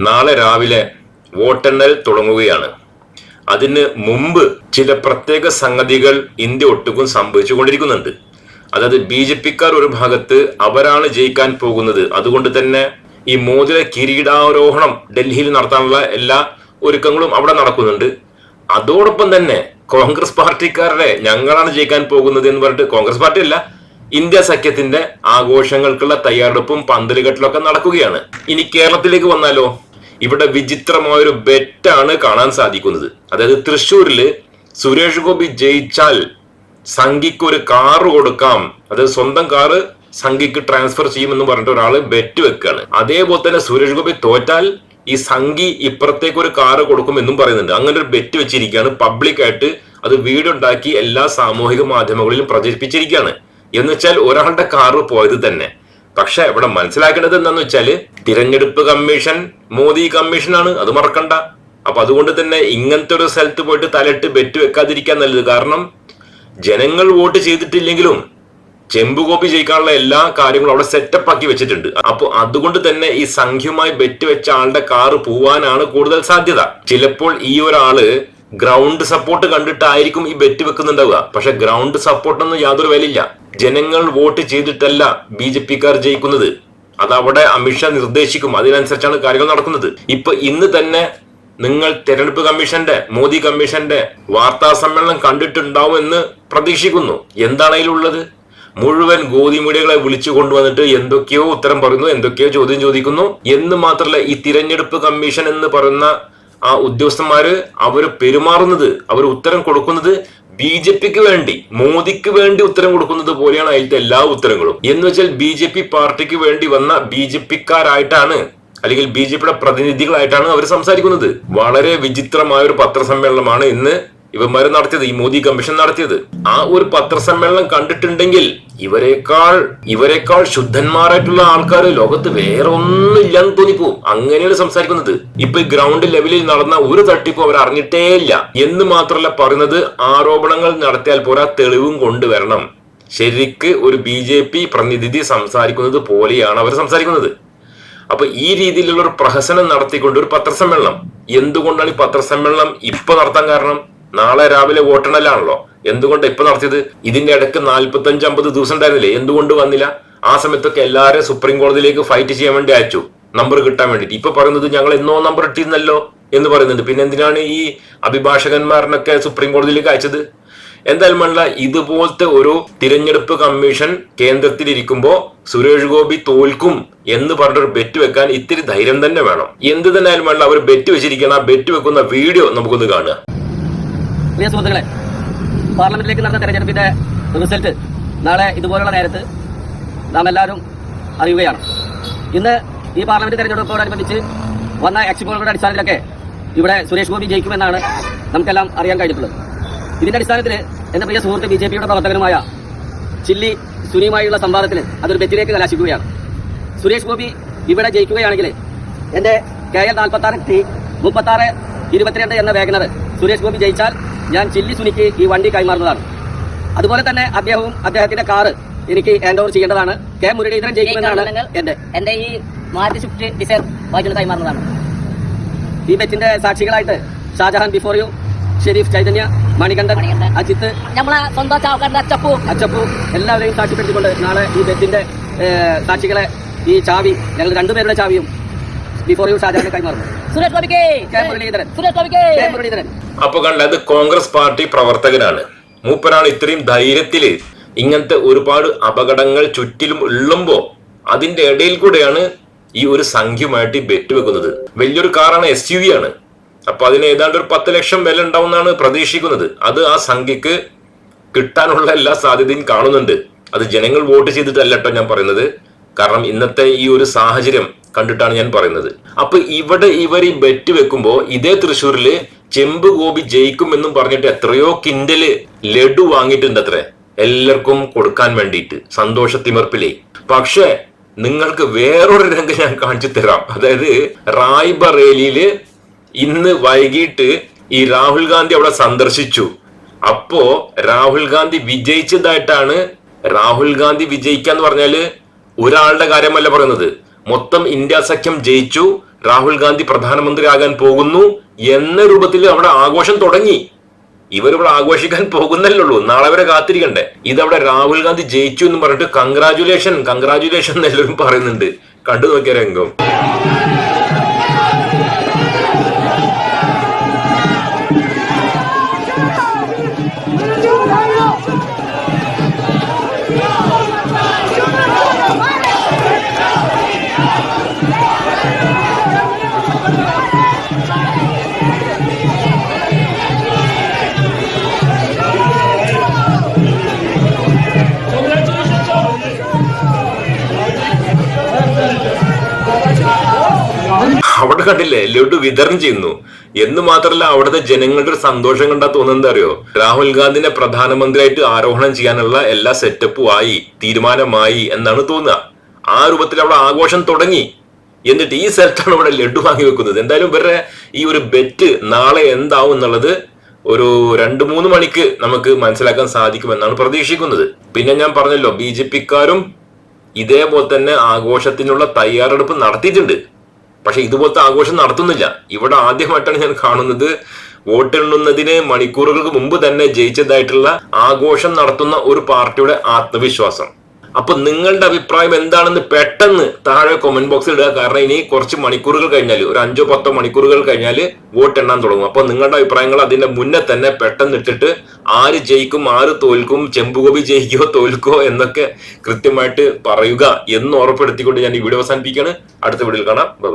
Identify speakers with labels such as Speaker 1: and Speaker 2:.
Speaker 1: നാളെ രാവിലെ വോട്ടെണ്ണൽ തുടങ്ങുകയാണ്. അതിന് മുമ്പ് ചില പ്രത്യേക സംഗതികൾ ഇന്ത്യ ഒട്ടുക്കും സംഭവിച്ചുകൊണ്ടിരിക്കുന്നുണ്ട്. അതായത് ബി ജെ പിക്കാർ ഒരു ഭാഗത്ത് അവരാണ് ജയിക്കാൻ പോകുന്നത്. അതുകൊണ്ട് തന്നെ ഈ മോദിയുടെ കിരീടാരോഹണം ഡൽഹിയിൽ നടത്താനുള്ള എല്ലാ ഒരുക്കങ്ങളും അവിടെ നടക്കുന്നുണ്ട്. അതോടൊപ്പം തന്നെ കോൺഗ്രസ് പാർട്ടിക്കാരുടെ ഞങ്ങളാണ് ജയിക്കാൻ പോകുന്നത് എന്ന് പറഞ്ഞിട്ട് കോൺഗ്രസ് പാർട്ടി അല്ല ഇന്ത്യ സഖ്യത്തിന്റെ ആഘോഷങ്ങൾക്കുള്ള തയ്യാറെടുപ്പും പന്തലുകെട്ടിലൊക്കെ നടക്കുകയാണ്. ഇനി കേരളത്തിലേക്ക് വന്നാലോ? ഇവിടെ വിചിത്രമായ ഒരു ബെറ്റാണ് കാണാൻ സാധിക്കുന്നത്. അതായത് തൃശ്ശൂരിൽ സുരേഷ് ഗോപി ജയിച്ചാൽ സംഘിക്ക് ഒരു കാറ് കൊടുക്കാം. അതായത് സ്വന്തം കാറ് സംഘിക്ക് ട്രാൻസ്ഫർ ചെയ്യുമെന്ന് പറഞ്ഞിട്ട് ഒരാൾ ബെറ്റ് വെക്കുകയാണ് അതേപോലെ തന്നെ സുരേഷ് ഗോപി തോറ്റാൽ ഈ സംഘി ഇപ്പുറത്തേക്ക് ഒരു കാറ് കൊടുക്കുമെന്നും പറയുന്നുണ്ട്. അങ്ങനെ ഒരു ബെറ്റ് വെച്ചിരിക്കുകയാണ്. പബ്ലിക് ആയിട്ട് അത് വീടുണ്ടാക്കി എല്ലാ സാമൂഹിക മാധ്യമങ്ങളിലും പ്രചരിപ്പിച്ചിരിക്കുകയാണ്. എന്ന് വെച്ചാൽ ഒരാളുടെ കാറ് പോയത് തന്നെ. പക്ഷെ ഇവിടെ മനസ്സിലാക്കേണ്ടത് എന്താന്ന് വെച്ചാൽ തിരഞ്ഞെടുപ്പ് കമ്മീഷൻ മോദി കമ്മീഷനാണ് അത് മറക്കണ്ട. അപ്പൊ അതുകൊണ്ട് തന്നെ ഇങ്ങനത്തെ ഒരു സ്ഥലത്ത് പോയിട്ട് തലയിട്ട് ബെറ്റ് വെക്കാതിരിക്കാൻ നല്ലത്. കാരണം ജനങ്ങൾ വോട്ട് ചെയ്തിട്ടില്ലെങ്കിലും ചെമ്പ് കോപ്പി ജയിക്കാനുള്ള എല്ലാ കാര്യങ്ങളും അവിടെ സെറ്റപ്പ് ആക്കി വെച്ചിട്ടുണ്ട്. അപ്പൊ അതുകൊണ്ട് തന്നെ ഈ സംഖ്യമായി ബെറ്റ് വെച്ച ആളുടെ കാറ് പോവാനാണ് കൂടുതൽ സാധ്യത. ചിലപ്പോൾ ഈ ഒരാൾ ഗ്രൗണ്ട് സപ്പോർട്ട് കണ്ടിട്ടായിരിക്കും ഈ ബെറ്റ് വെക്കുന്നുണ്ടാവുക. പക്ഷെ ഗ്രൗണ്ട് സപ്പോർട്ടൊന്നും യാതൊരു വിലയില്ല. ജനങ്ങൾ വോട്ട് ചെയ്തിട്ടല്ല ബി ജെ പിക്കാർ ജയിക്കുന്നത്. അത് അവിടെ അമിത്ഷാ നിർദ്ദേശിക്കും. അതിനനുസരിച്ചാണ് കാര്യങ്ങൾ നടക്കുന്നത്. ഇപ്പൊ ഇന്ന് തന്നെ നിങ്ങൾ തെരഞ്ഞെടുപ്പ് കമ്മീഷന്റെ മോദി കമ്മീഷന്റെ വാർത്താ സമ്മേളനം കണ്ടിട്ടുണ്ടാവുമെന്ന് പ്രതീക്ഷിക്കുന്നു. എന്താണ് അതിലുള്ളത്? മുഴുവൻ ഗോതി മീഡിയകളെ വിളിച്ചു കൊണ്ടുവന്നിട്ട് എന്തൊക്കെയോ ഉത്തരം പറയുന്നു എന്തൊക്കെയോ ചോദ്യം ചോദിക്കുന്നു. എന്ന് മാത്രമല്ല ഈ തിരഞ്ഞെടുപ്പ് കമ്മീഷൻ എന്ന് പറയുന്ന ആ ഉദ്യോഗസ്ഥന്മാര് അവർ പെരുമാറുന്നത് അവർ ഉത്തരം കൊടുക്കുന്നത് ബി ജെ പിക്ക് വേണ്ടി മോദിക്ക് വേണ്ടി ഉത്തരം കൊടുക്കുന്നത് പോലെയാണ് അതിലത്തെ എല്ലാ ഉത്തരങ്ങളും. എന്ന് വെച്ചാൽ ബി ജെ പി പാർട്ടിക്ക് വേണ്ടി വന്ന ബി ജെ പിക്കാരായിട്ടാണ് അല്ലെങ്കിൽ ബി ജെ പിയുടെ പ്രതിനിധികളായിട്ടാണ് അവർ സംസാരിക്കുന്നത്. വളരെ വിചിത്രമായ ഒരു പത്രസമ്മേളനമാണ് ഇന്ന് ഇവന്മാർ നടത്തിയത് ഈ മോദി കമ്മീഷൻ നടത്തിയത്. ആ ഒരു പത്രസമ്മേളനം കണ്ടിട്ടുണ്ടെങ്കിൽ ഇവരെക്കാൾ ഇവരെക്കാൾ ശുദ്ധന്മാരായിട്ടുള്ള ആൾക്കാർ ലോകത്ത് വേറെ ഒന്നും ഇല്ലാന്ന് തോന്നിപ്പോവും. അങ്ങനെയാണ് സംസാരിക്കുന്നത്. ഇപ്പൊ ഈ ഗ്രൗണ്ട് ലെവലിൽ നടന്ന ഒരു തട്ടിപ്പും അവർ അറിഞ്ഞിട്ടേ ഇല്ല. എന്ന് മാത്രമല്ല പറയുന്നത് ആരോപണങ്ങൾ നടത്തിയാൽ പോരാ തെളിവും കൊണ്ടുവരണം. ശരിക്ക് ഒരു ബി ജെ പി പ്രതിനിധി സംസാരിക്കുന്നത് പോലെയാണ് അവർ സംസാരിക്കുന്നത്. അപ്പൊ ഈ രീതിയിലുള്ള ഒരു പ്രഹസനം നടത്തിക്കൊണ്ട് ഒരു പത്രസമ്മേളനം. എന്തുകൊണ്ടാണ് ഈ പത്രസമ്മേളനം ഇപ്പൊ നടത്താൻ കാരണം? നാളെ രാവിലെ വോട്ടെണ്ണലാണല്ലോ. എന്തുകൊണ്ട് ഇപ്പൊ നടത്തിയത്? ഇതിന്റെ ഇടയ്ക്ക് നാൽപ്പത്തി അഞ്ച് അമ്പത് ദിവസം ഉണ്ടായിരുന്നില്ലേ? എന്തുകൊണ്ട് വന്നില്ല? ആ സമയത്തൊക്കെ എല്ലാവരും സുപ്രീം കോടതിയിലേക്ക് ഫൈറ്റ് ചെയ്യാൻ വേണ്ടി അയച്ചു. നമ്പർ കിട്ടാൻ വേണ്ടിയിട്ട്. ഇപ്പൊ പറയുന്നത് ഞങ്ങൾ എന്നോ നമ്പർ ഇട്ടിരുന്നല്ലോ എന്ന് പറയുന്നുണ്ട്. പിന്നെ എന്തിനാണ് ഈ അഭിഭാഷകന്മാരനൊക്കെ സുപ്രീം കോടതിയിലേക്ക് അയച്ചത്? എന്തായാലും വേണ്ട ഇതുപോലത്തെ ഒരു തിരഞ്ഞെടുപ്പ് കമ്മീഷൻ കേന്ദ്രത്തിൽ ഇരിക്കുമ്പോൾ സുരേഷ് ഗോപി തോൽക്കും എന്ന് പറഞ്ഞൊരു ബെറ്റ് വെക്കാൻ ഇത്തിരി ധൈര്യം തന്നെ വേണം. എന്ത് തന്നെ ആയാലും വേണ്ട അവർ ബെറ്റ് വെച്ചിരിക്കുന്ന ആ ബെറ്റ് വെക്കുന്ന വീഡിയോ നമുക്കൊന്ന് കാണുക.
Speaker 2: പ്രിയ സുഹൃത്തുക്കളെ പാർലമെന്റിലേക്ക് നടന്ന തെരഞ്ഞെടുപ്പിന്റെ റിസൾട്ട് നാളെ ഇതുപോലുള്ള നേരത്ത് നാം എല്ലാവരും അറിയുകയാണ്. ഇന്ന് ഈ പാർലമെന്റ് തെരഞ്ഞെടുപ്പോടനുബന്ധിച്ച് വന്ന എക്സിപ്പോളുടെ അടിസ്ഥാനത്തിലൊക്കെ ഇവിടെ സുരേഷ് ഗോപി ജയിക്കുമെന്നാണ് നമുക്കെല്ലാം അറിയാൻ കഴിഞ്ഞിട്ടുള്ളത്. ഇതിന്റെ അടിസ്ഥാനത്തിൽ എന്റെ പ്രിയ സുഹൃത്ത് ബി ജെ പിയുടെ പ്രവർത്തകനുമായ ചില്ലി സുനിയുമായുള്ള സംവാദത്തിന് അതൊരു വ്യക്തിയിലേക്ക് കലാശിക്കുകയാണ്. സുരേഷ് ഗോപി ഇവിടെ ജയിക്കുകയാണെങ്കിൽ എന്റെ കെ എൽ നാൽപ്പത്തി ആറ് ടി മുപ്പത്തി ആറ് ഇരുപത്തിരണ്ട് എന്ന വേഗനർ സുരേഷ് ഗോപി ജയിച്ചാൽ ഞാൻ ചില്ലി സുനിക്ക് ഈ വണ്ടി കൈമാറുന്നതാണ്. അതുപോലെ തന്നെ അദ്ദേഹവും അദ്ദേഹത്തിന്റെ കാറ് എനിക്ക് ഹാൻഡ് ഓവർ ചെയ്യേണ്ടതാണ്. കെ മുരളീധരൻ ജയിക്കുമെന്നാണ് എന്റെ
Speaker 3: എന്റെ ഈ മാറ്റി സ്വിഫ്റ്റ് ഡിസൈർ വായിച്ചു കൈമാറുന്നതാണ്.
Speaker 2: ഈ ബെറ്റിന്റെ സാക്ഷികളായിട്ട് ഷാജഹാൻ ബിഫോർ യു ഷെരീഫ് ചൈതന്യ മണികണ്ഠൻ. അജിത്ത്
Speaker 3: നമ്മളെ സ്വന്തം അച്ചപ്പു.
Speaker 2: അച്ചപ്പു എല്ലാവരെയും സാക്ഷ്യപ്പെടുത്തിക്കൊണ്ട് നാളെ ഈ ബെറ്റിന്റെ സാക്ഷികളെ ഈ ചാവി ഞങ്ങൾ രണ്ടുപേരുടെ ചാവിയും ബിഫോർ യു ഷാജാനെ കൈമാറുന്നു
Speaker 3: സുരേഷ് ഗോപിക്ക്
Speaker 2: കെ മുരളീധരൻ
Speaker 3: സുരേഷ് ഗോപിക്ക്
Speaker 2: കെ മുരളീധരൻ
Speaker 1: അപ്പൊ കണ്ടത് കോൺഗ്രസ് പാർട്ടി പ്രവർത്തകനാണ്. മൂപ്പനാൾ ഇത്രയും ധൈര്യത്തിൽ ഇങ്ങനത്തെ ഒരുപാട് അപകടങ്ങൾ ചുറ്റിലും ഉള്ളുമ്പോ അതിന്റെ ഇടയിൽ കൂടെയാണ് ഈ ഒരു സംഖ്യമായിട്ട് ബെറ്റ് വെക്കുന്നത്. വലിയൊരു കാറാണ് എസ് യു വി ആണ്. അപ്പൊ അതിന് ഏതാണ്ട് ഒരു പത്ത് ലക്ഷം വില ഉണ്ടാവുമെന്നാണ് പ്രതീക്ഷിക്കുന്നത്. അത് ആ സംഖ്യക്ക് കിട്ടാനുള്ള എല്ലാ സാധ്യതയും കാണുന്നുണ്ട്. അത് ജനങ്ങൾ വോട്ട് ചെയ്തിട്ടല്ല കേട്ടോ ഞാൻ പറയുന്നത്. കാരണം ഇന്നത്തെ ഈ ഒരു സാഹചര്യം കണ്ടിട്ടാണ് ഞാൻ പറയുന്നത്. അപ്പൊ ഇവിടെ ഇവർ ഈ ബെറ്റ് വെക്കുമ്പോൾ ഇതേ തൃശ്ശൂരിൽ ചെമ്പ് ഗോപി ജയിക്കും എന്നും പറഞ്ഞിട്ട് എത്രയോ കിൻഡൽ ലഡു വാങ്ങിയിട്ടുണ്ട് അത്രേ എല്ലാവർക്കും കൊടുക്കാൻ വേണ്ടിയിട്ട് സന്തോഷത്തിമർപ്പിലേ. പക്ഷേ നിങ്ങൾക്ക് വേറൊരു രംഗം ഞാൻ കാണിച്ചു തരാം. അതായത് റായ്ബറേലിയിൽ ഇന്ന് വൈകിട്ട് ഈ രാഹുൽ ഗാന്ധി അവിടെ സന്ദർശിച്ചു. അപ്പോ രാഹുൽ ഗാന്ധി വിജയിച്ചതായിട്ടാണ് രാഹുൽ ഗാന്ധി വിജയിക്കാന്ന് പറഞ്ഞാൽ ഒരാളുടെ കാര്യമല്ല പറയുന്നത്. മൊത്തം ഇന്ത്യ സഖ്യം ജയിച്ചു. രാഹുൽ ഗാന്ധി പ്രധാനമന്ത്രിയാകാൻ പോകുന്നു എന്ന രൂപത്തിൽ അവിടെ ആഘോഷം തുടങ്ങി. ഇവരിവിടെ ആഘോഷിക്കാൻ പോകുന്നല്ലേ ഉള്ളൂ. നാളെ വരെ കാത്തിരിക്കണ്ടേ? ഇതവിടെ രാഹുൽ ഗാന്ധി ജയിച്ചു എന്ന് പറഞ്ഞിട്ട് കൺഗ്രാചുലേഷൻ കൺഗ്രാചുലേഷൻ എല്ലാവരും പറയുന്നുണ്ട്. കണ്ടു നോക്കിയ രംഗം? അവിടെ കണ്ടില്ലേ? ലഡു വിതരണം ചെയ്യുന്നു. എന്ന് മാത്രല്ല അവിടുത്തെ ജനങ്ങളുടെ ഒരു സന്തോഷം കണ്ടാ തോന്നുന്നത് അറിയോ? രാഹുൽ ഗാന്ധിനെ പ്രധാനമന്ത്രിയായിട്ട് ആരോഹണം ചെയ്യാനുള്ള എല്ലാ സെറ്റപ്പും ആയി തീരുമാനമായി എന്നാണ് തോന്നുക. ആ രൂപത്തിൽ അവിടെ ആഘോഷം തുടങ്ങി. എന്നിട്ട് ഈ സ്ഥലത്താണ് ഇവിടെ ലഡു വാങ്ങി വെക്കുന്നത്. എന്തായാലും ഇവരുടെ ഈ ഒരു ബെറ്റ് നാളെ എന്താവും എന്നുള്ളത് ഒരു രണ്ട് മൂന്ന് മണിക്ക് നമുക്ക് മനസ്സിലാക്കാൻ സാധിക്കുമെന്നാണ് പ്രതീക്ഷിക്കുന്നത്. പിന്നെ ഞാൻ പറഞ്ഞല്ലോ ബി ജെ പിക്കാരും ഇതേപോലെ തന്നെ ആഘോഷത്തിനുള്ള തയ്യാറെടുപ്പ് നടത്തിയിട്ടുണ്ട്. പക്ഷെ ഇതുപോലത്തെ ആഘോഷം നടത്തുന്നില്ല. ഇവിടെ ആദ്യമായിട്ടാണ് ഞാൻ കാണുന്നത്. വോട്ടെണ്ണുന്നതിന് മണിക്കൂറുകൾക്ക് മുമ്പ് തന്നെ ജയിച്ചതായിട്ടുള്ള ആഘോഷം നടത്തുന്ന ഒരു പാർട്ടിയുടെ ആത്മവിശ്വാസം. അപ്പൊ നിങ്ങളുടെ അഭിപ്രായം എന്താണെന്ന് പെട്ടെന്ന് താഴെ കൊമന്റ് ബോക്സിൽ ഇടുക. കാരണം ഇനി കുറച്ച് മണിക്കൂറുകൾ കഴിഞ്ഞാൽ ഒരു അഞ്ചോ പത്തോ മണിക്കൂറുകൾ കഴിഞ്ഞാൽ വോട്ട് എണ്ണാൻ തുടങ്ങും. അപ്പൊ നിങ്ങളുടെ അഭിപ്രായങ്ങൾ അതിന്റെ മുന്നേ തന്നെ പെട്ടെന്ന് ഇട്ടിട്ട് ആര് ജയിക്കും ആര് തോൽക്കും ചെമ്പുകോപി ജയിക്കോ തോൽക്കോ എന്നൊക്കെ കൃത്യമായിട്ട് പറയുക എന്ന് ഉറപ്പെടുത്തിക്കൊണ്ട് ഞാൻ ഈ വീഡിയോ അവസാനിപ്പിക്കുകയാണ്. അടുത്ത വീഡിയോയിൽ കാണാം. ബൈ